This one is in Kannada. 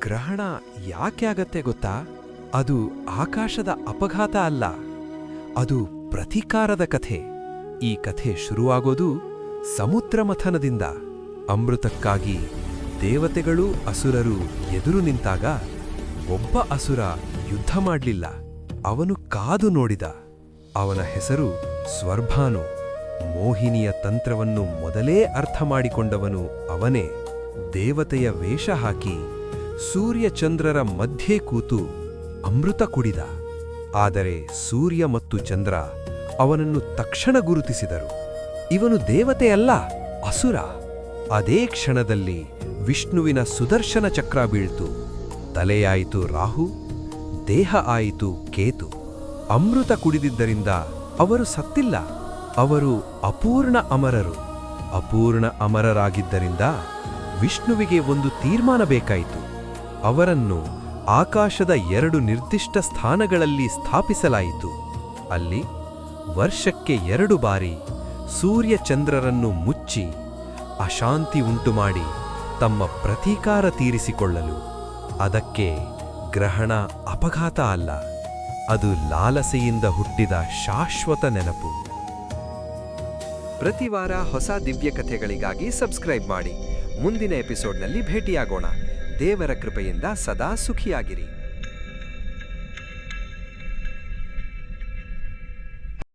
ಗ್ರಹಣ ಯಾಕೆ ಆಗತ್ತೆ ಗೊತ್ತಾ? ಅದು ಆಕಾಶದ ಅಪಘಾತ ಅಲ್ಲ, ಅದು ಪ್ರತಿಕಾರದ ಕಥೆ. ಈ ಕಥೆ ಶುರುವಾಗೋದು ಸಮುದ್ರ ಮಥನದಿಂದ. ಅಮೃತಕ್ಕಾಗಿ ದೇವತೆಗಳು ಅಸುರರು ಎದುರು ನಿಂತಾಗ ಒಬ್ಬ ಅಸುರ ಯುದ್ಧ ಮಾಡಲಿಲ್ಲ. ಅವನು ಕಾದು ನೋಡಿದ. ಅವನ ಹೆಸರು ಸ್ವರ್ಭಾನು. ಮೋಹಿನಿಯ ತಂತ್ರವನ್ನು ಮೊದಲೇ ಅರ್ಥ ಮಾಡಿಕೊಂಡವನು ಅವನೇ. ದೇವತೆಯ ವೇಷ ಹಾಕಿ ಸೂರ್ಯಚಂದ್ರರ ಮಧ್ಯೆ ಕೂತು ಅಮೃತ ಕುಡಿದ. ಆದರೆ ಸೂರ್ಯ ಮತ್ತು ಚಂದ್ರ ಅವನನ್ನು ತಕ್ಷಣ ಗುರುತಿಸಿದರು. ಇವನು ದೇವತೆಯಲ್ಲ, ಅಸುರ. ಅದೇ ಕ್ಷಣದಲ್ಲಿ ವಿಷ್ಣುವಿನ ಸುದರ್ಶನ ಚಕ್ರ ಬೀಳ್ತು. ತಲೆಯಾಯಿತು ರಾಹು, ದೇಹ ಆಯಿತು ಕೇತು. ಅಮೃತ ಕುಡಿದಿದ್ದರಿಂದ ಅವರು ಸತ್ತಿಲ್ಲ. ಅವರು ಅಪೂರ್ಣ ಅಮರರು. ಅಪೂರ್ಣ ಅಮರರಾಗಿದ್ದರಿಂದ ವಿಷ್ಣುವಿಗೆ ಒಂದು ತೀರ್ಮಾನ ಬೇಕಾಯಿತು. ಅವರನ್ನು ಆಕಾಶದ ಎರಡು ನಿರ್ದಿಷ್ಟ ಸ್ಥಾನಗಳಲ್ಲಿ ಸ್ಥಾಪಿಸಲಾಯಿತು. ಅಲ್ಲಿ ವರ್ಷಕ್ಕೆ ಎರಡು ಬಾರಿ ಸೂರ್ಯಚಂದ್ರರನ್ನು ಮುಚ್ಚಿ ಅಶಾಂತಿ ಉಂಟುಮಾಡಿ ತಮ್ಮ ಪ್ರತೀಕಾರ ತೀರಿಸಿಕೊಳ್ಳಲು. ಅದಕ್ಕೆ ಗ್ರಹಣ ಅಪಘಾತ ಅಲ್ಲ, ಅದು ಲಾಲಸೆಯಿಂದ ಹುಟ್ಟಿದ ಶಾಶ್ವತ ನೆನಪು. ಪ್ರತಿವಾರ ಹೊಸ ದಿವ್ಯ ಕಥೆಗಳಿಗಾಗಿ ಸಬ್ಸ್ಕ್ರೈಬ್ ಮಾಡಿ, ಮುಂದಿನ ಎಪಿಸೋಡ್ನಲ್ಲಿ ಭೇಟಿಯಾಗೋಣ. ದೇವರ ಕೃಪೆಯಿಂದ ಸದಾ ಸುಖಿಯಾಗಿರಿ.